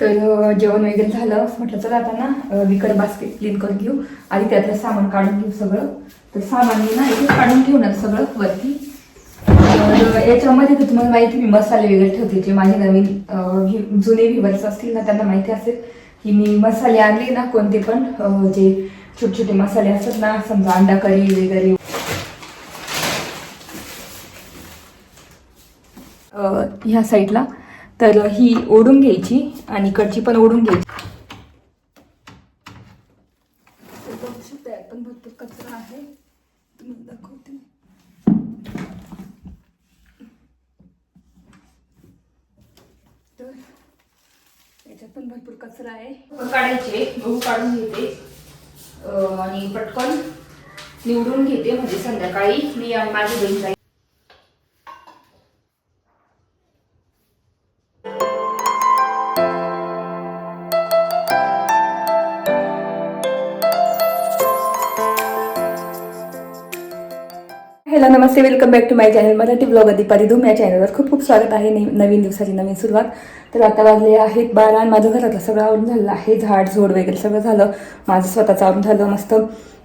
तर जेवण वगैरे झालं. म्हटलं चला आता ना अ, विकत बास्केट क्लीन करून घेऊ आणि त्यातलं सामान काढून घेऊ सगळं. तर सामान मी ना इथे काढून ठेवणार सगळं वरती. याच्यामध्ये तर तुम्हाला माहिती मी मसाले वगैरे ठेवते. जे माझे नवीन जुने व्हिवर्स असतील ना त्यांना माहिती असेल की मी मसाले आणले ना कोणते पण जे छोटे छोटे मसाले असतात ना समजा अंडा करी वगैरे ह्या साईडला तर ही ओढून घ्यायची आणि इकडची पण ओढून घ्यायची. तर बघू शकता यात पण भरपूर कचरा आहे. तुम्हाला दाखवते. तर याच्यात पण भरपूर कचरा आहे. काढायचे गहू काढून घेते. अ, आणि पटकन निवडून घेते. म्हणजे संध्याकाळी मी आणि माझी बहीण hello Namaste welcome back to my channel Marathi blog Deepali Dhoom या चॅनलवर खूप खूप स्वागत आहे. नवीन दिवसाची नवीन सुरुवात. तर आता वाजले आहेत बारा आणि माझं घरातलं सगळं आवडून झालेलं आहे. झाड झोड वगैरे सगळं झालं. माझं स्वतःचं आवरून झालं मस्त.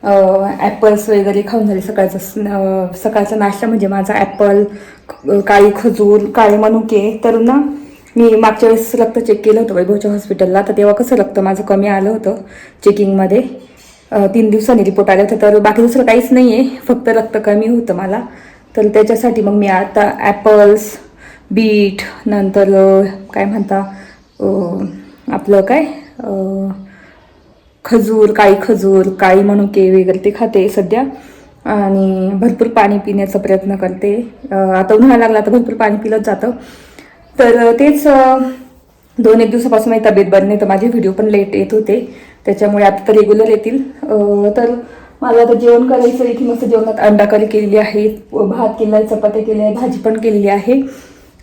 ॲपल्स वगैरे खाऊन झाले सकाळचं सकाळचा नाश्ता म्हणजे माझा ॲपल काळी खजूर काळे मनुके. तर ना मी मागच्या वेळेस रक्त चेक केलं होतं वैभवच्या हॉस्पिटलला तर तेव्हा कसं रक्त माझं कमी आलं होतं चेकिंगमध्ये तीन दिवसांनी रिपोर्ट आले होते. तर बाकी दुसरं काहीच नाही आहे फक्त रक्त कमी होतं मला. तर त्याच्यासाठी मग मी आता ॲपल्स बीट नंतर काय म्हणता आपलं काय खजूर काळी खजूर काळी मनुके वगैरे ते खाते सध्या. आणि भरपूर पाणी पिण्याचा प्रयत्न करते. आता उन्हाळा लागला तर भरपूर पाणी पिलंच जातं. तर तेच दोन एक दिवसापासून माझी तब्येत बरी नाही तर माझे व्हिडिओ पण लेट येत होते. त्याच्यामुळे आता तर रेग्युलर येतील. तर मला आता जेवण करायचं इथे मस्त जेवणात अंडा करी केलेली आहे भात केला आहे चपात्या केल्या आहे भाजी पण केलेली आहे.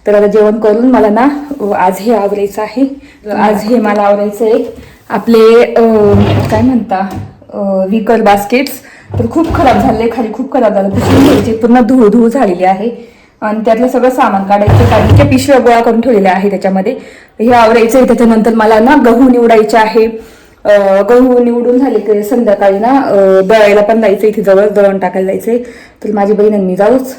तर आता जेवण करून मला ना आज हे आवरायचं आहे. आज हे मला आवरायचं आहे. आपले काय म्हणता विकर बास्केट्स तर खूप खराब झाले खाली खूप खराब झालं. पुसून घ्यायचे पूर्ण धूळ धूळ झालेली आहे. आणि त्यातलं सगळं सामान काढायचं कारण त्या पिशव्या गोळा करून ठेवलेल्या आहे त्याच्यामध्ये. हे आवरायचं आहे. त्याच्यानंतर मला ना गहू निवडायचे आहे. गहू निवडून झाले की संध्याकाळी ना दळायला पण जायचं इथे जवळ दळण टाकायला जायचंय. तर माझी बहिणींनी जाऊच.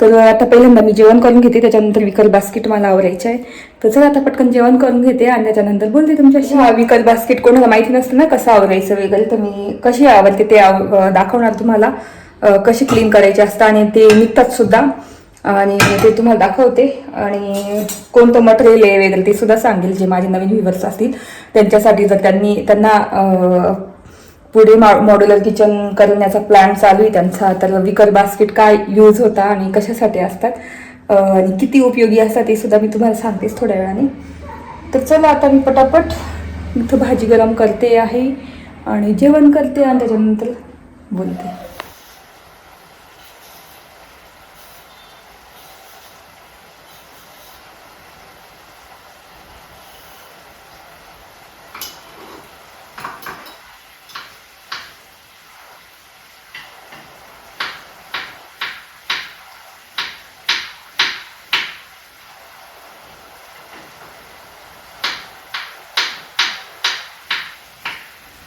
तर आता पहिल्यांदा मी जेवण करून घेते त्याच्यानंतर विकल बास्केट मला आवरायचं आहे तर चला आता पटकन जेवण करून घेते आणि त्याच्यानंतर बोलते तुमच्याशी. हा विकल बास्केट कोणाला माहिती नसतं ना कसं आवरायचं वगैरे. तर मी कशी आवडते ते आव- दाखवणार तुम्हाला. कशी क्लीन करायची असतं आणि ते निघतात सुद्धा. आणि ते तुम्हाला दाखवते. आणि कोणतं मटेरियल आहे वगैरे ते सुद्धा सांगेल जे माझे नवीन व्ह्युवर्स असतील. त्यांच्यासाठी जर त्यांनी त्यांना पुढे पुढे मॉड्युलर किचन करण्याचा प्लॅन चालू आहे त्यांचा तर विकर बास्केट काय यूज होता आणि कशासाठी असतात आणि किती उपयोगी असतात ते सुद्धा मी तुम्हाला सांगतेच थोड्या वेळाने. तर चला आता मी पटापट इथं भाजी गरम करते आहे. आणि जेवण करते आणि त्याच्यानंतर बोलते.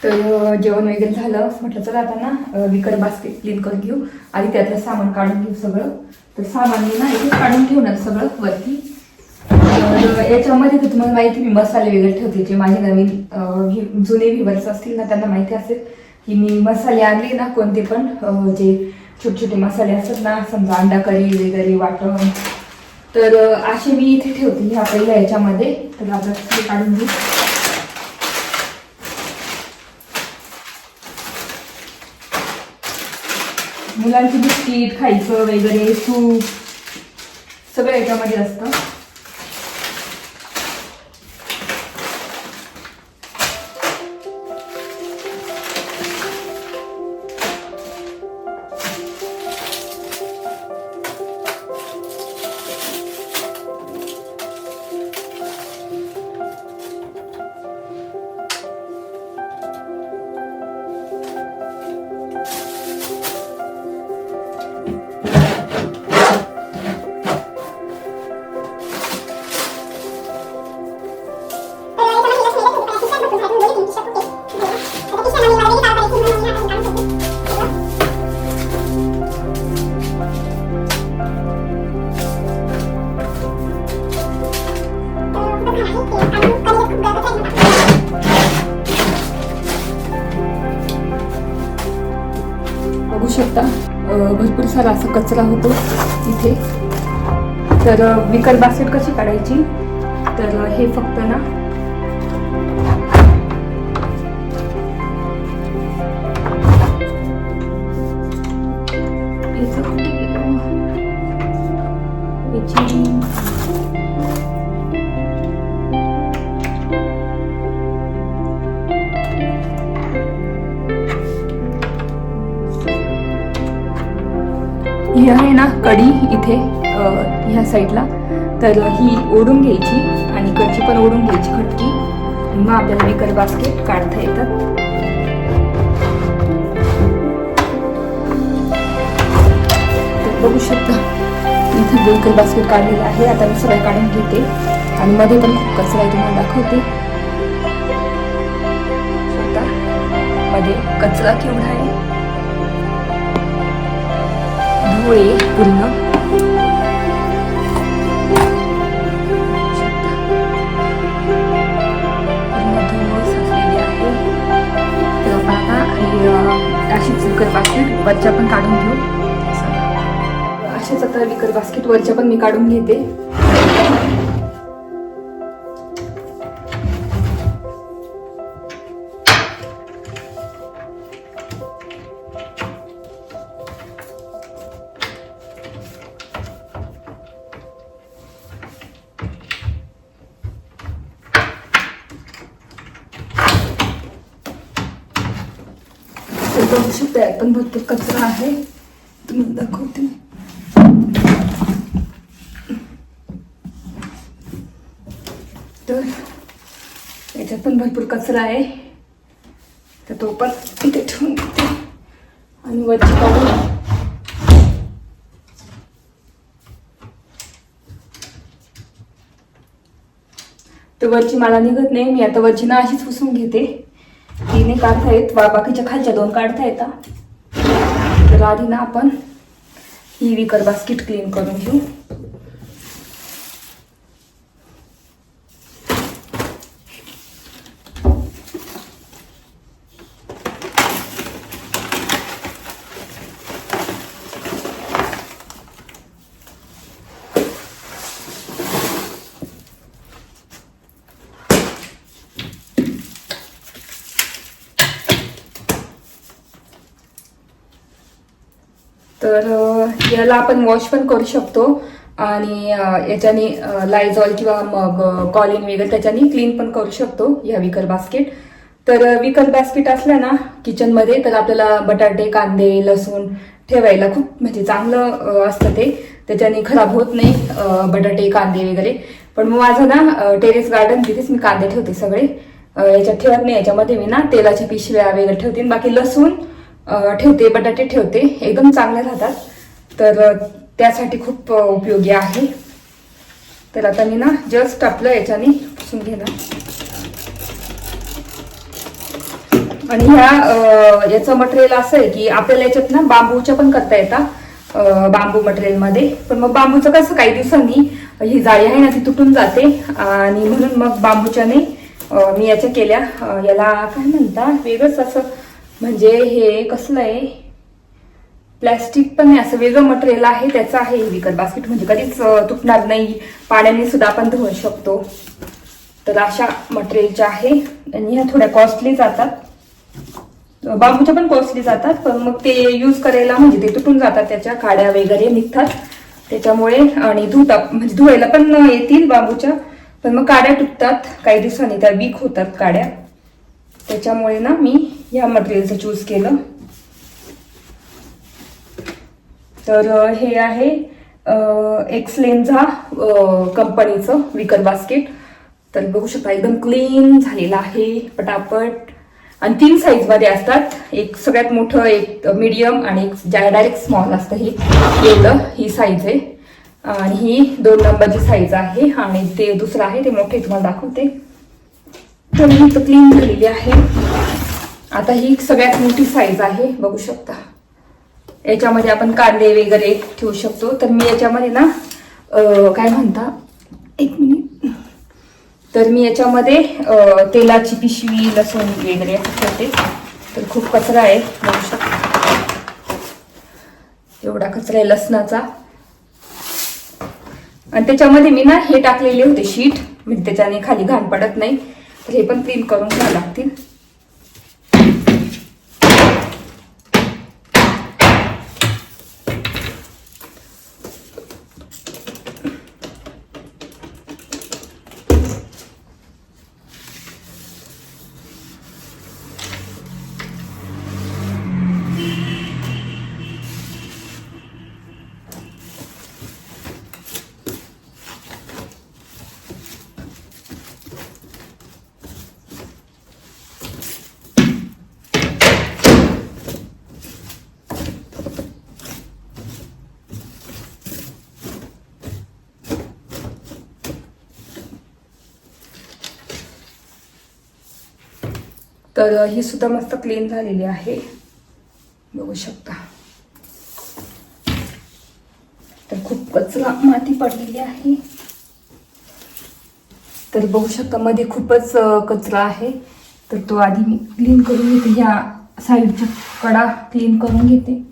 तर जेवण वगैरे झालं. म्हटलं चला आता ना विकर बास्केट क्लीन करून घेऊ आणि त्यातलं सामान काढून घेऊ सगळं. तर सामान मी ना इथे काढून ठेवणार सगळं वरती. तर याच्यामध्ये तर तुम्हाला माहिती मी मसाले वगैरे ठेवते. जे माझे नवीन जुने व्हिवर्स असतील ना त्यांना माहिती असेल की मी मसाले आणले ना कोणते पण जे छोटे छोटे मसाले असतात ना समजा अंडा करी वगैरे वाटण. तर असे मी इथे ठेवते ह्या पहिल्या याच्यामध्ये. तर आता काढून घेऊ. मुलांची बिस्किट खायचं वगैरे सूप सगळं याच्यामध्ये असतं. सारा असा कचरा होतो इथे. तर विकल बास्केट कशी काढायची? तर हे फक्त ना ही आहे ना कडी इथे ह्या साईडला. तर ही ओढून घ्यायची आणि इकडची पण ओढून घ्यायची खटकी. मग आपल्याला मेकर बास्केट काढता येतात. बघू शकता इथे बेकर बास्केट काढलेलं आहे. आता मी सगळं काढून घेते. आणि मध्ये पण खूप कचरा आहे तुम्हाला दाखवते. मध्ये कचरा केवढा आहे. धूळ पूर्ण अशी धूळ अशीच विकर बास्केट वरच्या पण काढून घेऊ. अशाच आता विकर बास्केट वरच्या पण मी काढून घेते. तर याच्यात पण भरपूर कचरा आहे. तर तो पण इथे ठेवून घेते आणि वरची काढून तर वरची मला निघत नाही. मी आता वरची ना अशीच पुसून घेते. तिने काढता येत वा बाकीच्या खालच्या दोन काढता येतात तर आधी ना आपण ही विकर बास्केट क्लीन करून घेऊ. तर याला आपण वॉश पण करू शकतो. आणि याच्याने लायझॉल किंवा मग कॉलिन वगैरे त्याच्याने क्लीन पण करू शकतो ह्या विकर बास्केट तर विकर बास्केट असल्या ना किचनमध्ये तर आपल्याला बटाटे कांदे लसूण ठेवायला खूप म्हणजे चांगलं असतं ते. त्याच्याने खराब होत नाही बटाटे कांदे वगैरे. पण मग माझं ना टेरेस गार्डन तिथेच मी कांदे ठेवते सगळे. याच्यात ठेवत नाही याच्यामध्ये मी ना तेलाच्या पिशव्या वगैरे ठेवते. बाकी लसूण ठेवते बटाटे ठेवते. एकदम चांगले राहतात. तर त्यासाठी खूप उपयोगी आहे. तर आता मी ना जस्ट आपलं याच्याने पुसून घेणार. आणि ह्या याचं मटेरियल असं आहे की आपल्याला याच्यात ना बांबूच्या पण करता येतात. बांबू मटेरियलमध्ये. पण मग बांबूचं कसं काही दिवसांनी ही जाळी आहे ना ती तुटून जाते. आणि म्हणून मग बांबूच्याने मी याच्या केल्या. याला काय म्हणतात? वेगळंच असं म्हणजे हे कसलं आहे? प्लॅस्टिक पण नाही असं वेगळं मटेरियल आहे त्याचं आहे हे विकत बास्केट म्हणजे कधीच तुटणार नाही. पाण्याने सुद्धा आपण धुवू शकतो. तर अशा मटेरियलच्या आहे. आणि ह्या थोड्या कॉस्टली जातात. बांबूच्या पण कॉस्टली जातात. पण मग ते यूज करायला म्हणजे ते तुटून जातात. त्याच्या काड्या वगैरे निघतात. त्याच्यामुळे आणि धुता म्हणजे धुवायला पण येतील बांबूच्या. पण मग काड्या तुटतात. काही दिवसांनी त्या वीक होतात काड्या. त्याच्यामुळे ना मी ह्या मटेरियलचं चूज केलं. तर हे आहे एक्सलेन्झा कंपनीचं विकर बास्केट तर बघू शकता एकदम क्लीन झालेलं आहे पटापट. आणि तीन साईजमध्ये असतात. एक सगळ्यात मोठं एक मीडियम आणि एक डायरेक्ट स्मॉल असतं हे. एवढं ही साईज आहे. आणि ही दोन नंबरची साईज आहे आणि ते दुसरं आहे ते मोठे तुम्हाला दाखवते. तर ही तर क्लीन झालेली आहे. आता ही सगळ्यात मोठी साईज आहे बघू शकता. याच्यामध्ये आपण कांदे वगैरे ठेवू शकतो. तर मी याच्यामध्ये ना काय म्हणता? एक मिनिट तर मी याच्यामध्ये तेलाची पिशवी लसूण वगैरे ठेवते. तर खूप कचरा आहे बघू शकता. एवढा कचरा आहे लसणाचा. आणि त्याच्यामध्ये मी ना हे टाकलेले होते शीट म्हणजे त्याच्याने खाली घाण पडत नाही. तर हे पण क्लीन करून घ्यावं लागतील. तर ही सुद्धा मस्त क्लीन झालेली आहे. बघू शकता. तर खूप कचरा माती पडलेली आहे. तर बघू शकता मध्ये खूपच कचरा आहे. तर तो आधी मी क्लीन करून घेते. ह्या साईडच्या कडा क्लीन करून घेते.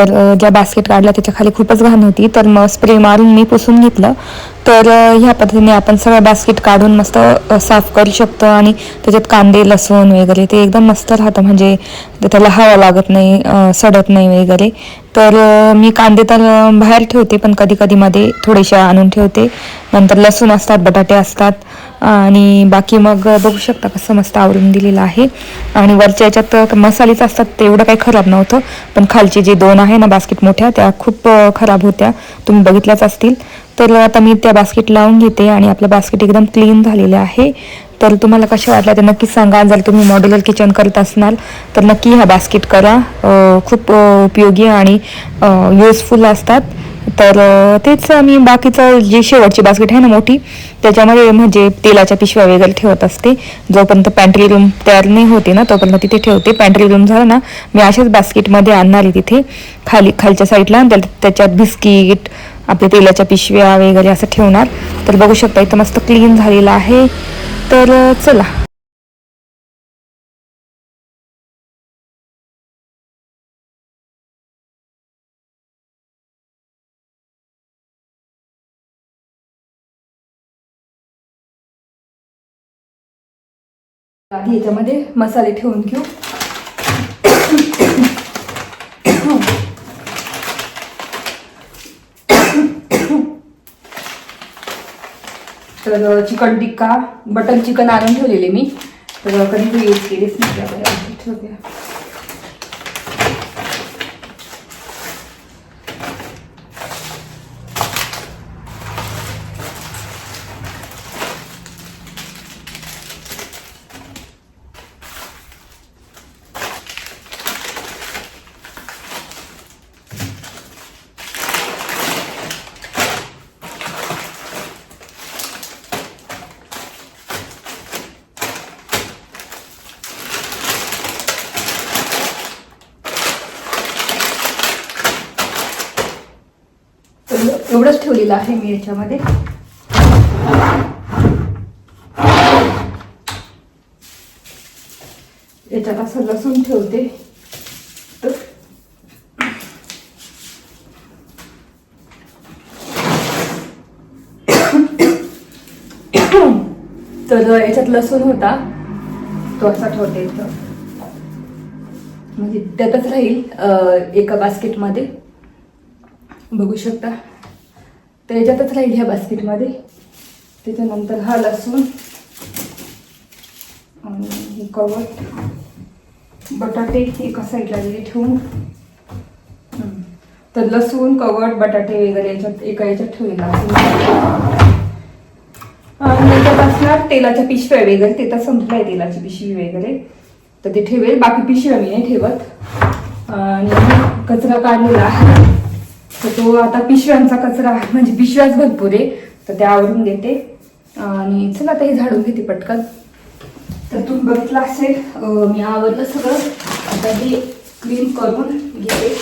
तर ज्या बास्केट काढल्या त्याच्याखाली खूपच घाण होती. तर मग स्प्रे मारून मी पुसून घेतलं. तर ह्या पद्धतीने आपण सगळं बास्केट काढून मस्त साफ करू शकतो आणि त्याच्यात कांदे लसूण वगैरे ते एकदम मस्त राहतं. म्हणजे त्याला हवा लागत नाही सडत नाही वगैरे. तर मी कांदे तर बाहेर ठेवते पण कधी कधी मध्ये थोडेसे आणून ठेवते. नंतर लसूण असतात बटाटे असतात. आणि बाकी मग बघू शकता कसं मस्त आवरून दिलेलं आहे. आणि वरच्या याच्यात मसालेच असतात ते एवढं काही खराब नव्हतं पण खालचे जे दोन आहे ना बास्केट मोठ्या त्या खूप खराब होत्या. तुम्ही बघितल्याच असतील. तर आता मी त्या बास्केट लावून घेते आणि आपलं बास्केट एकदम क्लीन झालेलं आहे. तर तुम्हाला कशा वाटल्या ते नक्कीच सांगा. जर तुम्ही मॉड्युलर किचन करत असणार तर नक्की ह्या बास्केट करा. खूप उपयोगी आणि युजफुल असतात. तर तेच मी बाकीचं जी शेवटची बास्केट आहे ना मोठी त्याच्यामध्ये म्हणजे तेलाच्या पिशव्या वगैरे ठेवत असते. जोपर्यंत पॅन्ट्री रूम तयार नाही होते ना तोपर्यंत तिथे ठेवते. पॅन्ट्री रूम झालं ना मी अशाच बास्केटमध्ये आणणार आहे तिथे. खाली खालच्या साईडला त्या- त्याच्यात बिस्किट आपल्या तेलाच्या पिशव्या वगैरे असं ठेवणार. तर बघू शकता इथं मस्त क्लीन झालेलं आहे. तर चला. आधी याच्यामध्ये मसाले ठेवून घेऊ. तर चिकन टिक्का बटर चिकन आणून ठेवलेले मी. तर कधी यूज केलेच नाही त्यामुळे ठेवते तर एवढंच आहे मी याच्यामध्ये. याच्यात असं लसूण ठेवते. तर तर याच्यात लसूण होता. तो असा ठेवते इथं. म्हणजे त्यातच राहील एका बास्केटमध्ये बघू शकता. तर याच्यातच राहील ह्या बास्केटमध्ये. त्याच्यानंतर हा लसूण आणि हे कवट बटाटे एका साईडला वगैरे ठेवून. तर लसूण कवट बटाटे वगैरे याच्यात एका याच्यात ठेवलेला आहे. असणार तेलाच्या पिशव्या वगैरे. ते तर संपलाय तेलाची पिशवी वगैरे. तर ते ठेवेल. बाकी पिशव्या मी नाही ठेवत. आणि कचरा काढलेला आहे. तर तो आता पिशव्यांचा कचरा म्हणजे पिशव्याच भरपूर आहे. तर ते आवरून देते. आणि चला आता हे झाडून घेते पटकन. तर तुम्ही बघितलं असेल मी आवरलं सगळं. आता हे क्लीन करून घेते.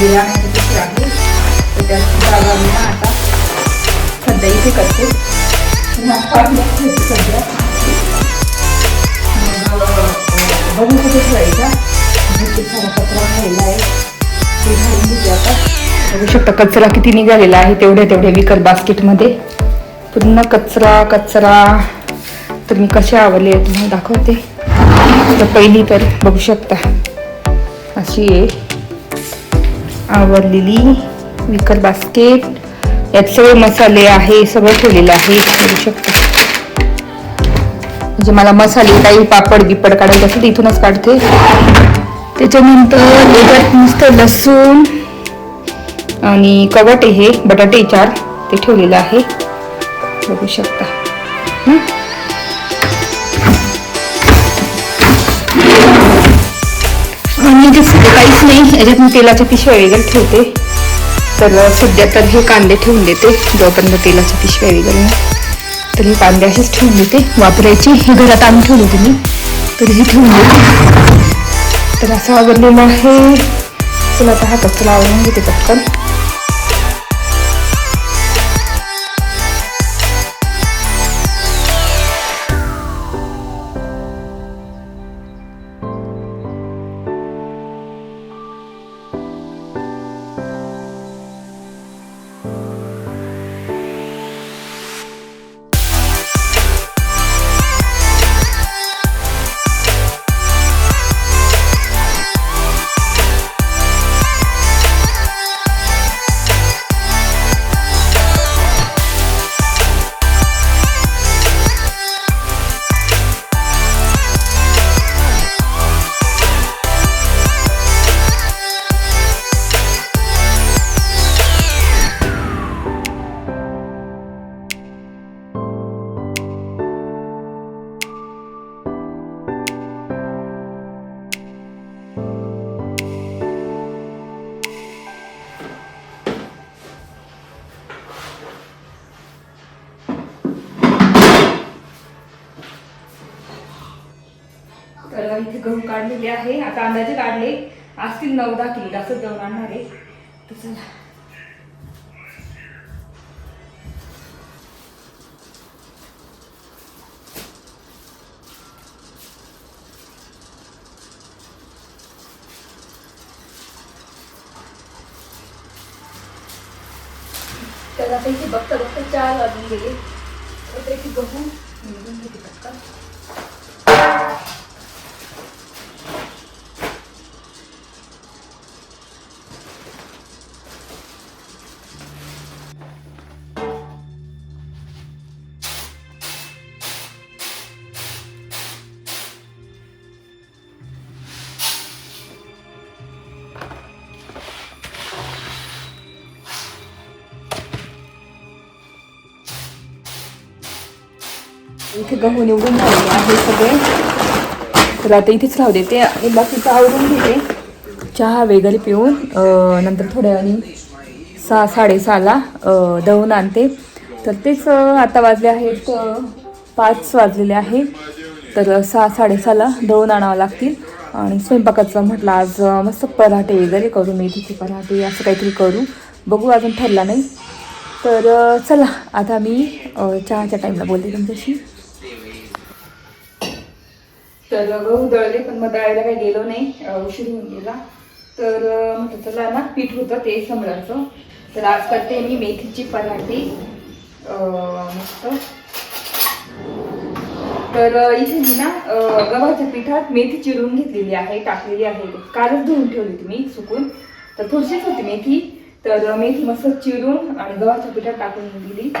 किराणा वगैरे आणायचे आहे तर त्या जागा मी ना आता सध्या इथे करते सध्या बघू कुठे ठेवायचा भरपूर सारा कचरा राहिला आहे ते घालून घेते आता बघू शकता कचरा किती निघालेला आहे तेवढ्या तेवढ्या विकत बास्केटमध्ये. पूर्ण कचरा कचरा. तर मी कसे आवडले तुम्हाला दाखवते. तर पहिली तर बघू शकता अशी आहे. आवडलेली विकर बास्केट यात सगळे मसाले आहे सगळं ठेवलेलं आहे बघू शकता. म्हणजे मला मसाले काही पापड बिपड काढायचे असेल इथूनच काढते. त्याच्यानंतर याच्यात नुसतं लसूण आणि कवटे हे बटाटे चार ते ठेवलेलं आहे. बघू शकता. म्हणजे आणि काहीच नाही. याच्यात मी तेलाच्या पिशव्या वगैरे ठेवते. तर सध्या तर हे कांदे ठेवून देते. जोपर्यंत तेलाच्या पिशव्या वगैरे तर हे कांदे असेच ठेवून देते. वापरायची हे घरात आणून ठेवले तुम्ही तर हे ठेवून देते. तर असं आवडलेलं आहे. चला आता हा कचरा आवडून घेते पटकन. असतील नऊ दहा किलो जास्त जाऊन आणणार आहे तर चला. तर आता बघता बघता चार वाजून गेले. तर इथे गहू निघून घेते पटकन. इथे गहू निवडून झालेले आहे सगळे. तर आता इथेच राहू देते आणि बाकीचं आवडून घेते चहा वगैरे पिऊन नंतर थोड्या वेळाने सहा साडेसहाला दळून आणते. तर तेच आता वाजले आहेत पाच वाजलेले आहे. तर सहा साडेसहाला दळून आणावं लागतील. आणि स्वयंपाकाचं म्हटलं आज मस्त पराठे वगैरे करू मेथीचे पराठे असं काहीतरी करू. बघू अजून ठरला नाही. तर चला आता मी चहाच्या टाईमला बोलते तुमच्याशी. तर गहू दळले पण मग दळायला काही गेलो नाही. उशीर होऊन गेला. तर म्हटलं चला ना पीठ होतं ते समजायचं तर आज करते मी मेथीची पराठी. मस्त. तर इथे मी ना गव्हाच्या पिठात मेथी चिरून घेतलेली आहे टाकलेली आहे. कालच धुवून ठेवली होती मी सुकून. तर थोडीशीच होती मेथी. तर मेथी मस्त चिरून आणि गव्हाच्या पिठात टाकून दिली.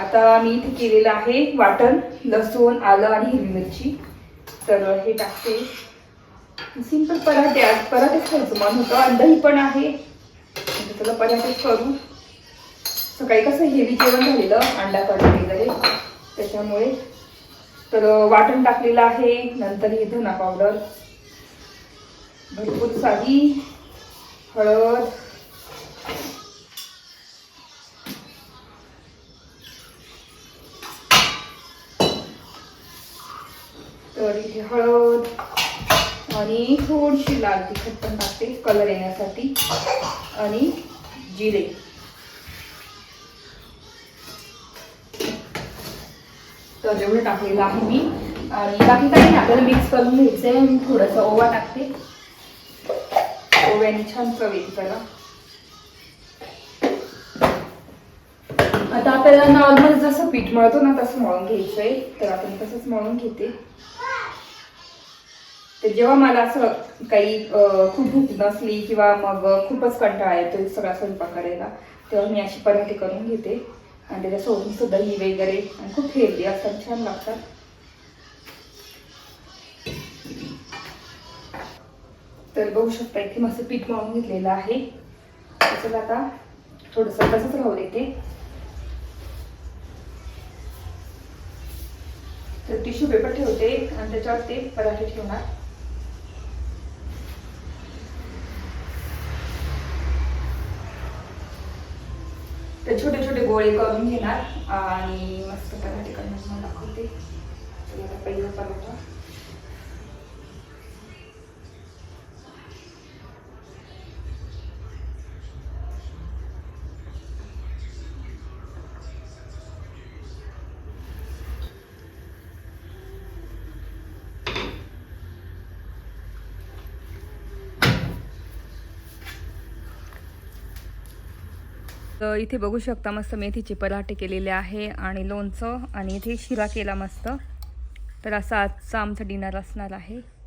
आता मी इथे केलेलं आहे वाटण लसूण आलं आणि हिरवी मिरची. तर हे टाकते. सिंपल पराठे आज पराठेच खायचं मन होतं. आणि दही पण आहे. म्हणजे पराठेच करू. सकाळी कसं हेवी जेवण झालेलं अंडा कढी वगैरे. त्याच्यामुळे. तर वाटण टाकलेलं आहे. नंतर हे धना पावडर भरपूर सारी हळद तर इथे हळद आणि थोडीशी लाल तिखट पण टाकते कलर येण्यासाठी. आणि जिरे. तर एवढं टाकलेलं आहे मी. आणि बाकी काही आपल्याला मिक्स करून घ्यायचं मी थोडंसं ओवा टाकते. ओव्याने छान चव येते त्याला आता आपल्याला नॉर्मल जसं पीठ मळतो ना तसं मळून घ्यायचं आहे तर आपण तसंच मळून घेते. तर जेव्हा मला असं काही खूप भूक नसली किंवा मग खूपच कंटाळा येतो सगळा स्वयंपाक करायला तेव्हा मी अशी पराठे करून घेते. आणि त्याच्यासोबत सुद्धा ही वगैरे आणि खूप हेल्दी असतात छान लागतात. तर बघू शकता इथे मस्त पीठ मळून घेतलेलं आहे. तसंच आता थोडंसं तसंच राहू देते. तर टिश्यू पेपर ठेवते आणि त्याच्यावर ते पराठे ठेवणार. तर छोटे छोटे गोळे करून घेणार आणि मस्त पराठे करणार मला दाखवते. पहिला पराठा. तर इथे बघू शकता मस्त मेथीचे पराठे केलेले आहे आणि लोणचं आणि इथे शिरा केला मस्त. तर असा आजचा आमचा डिनर असणार आहे.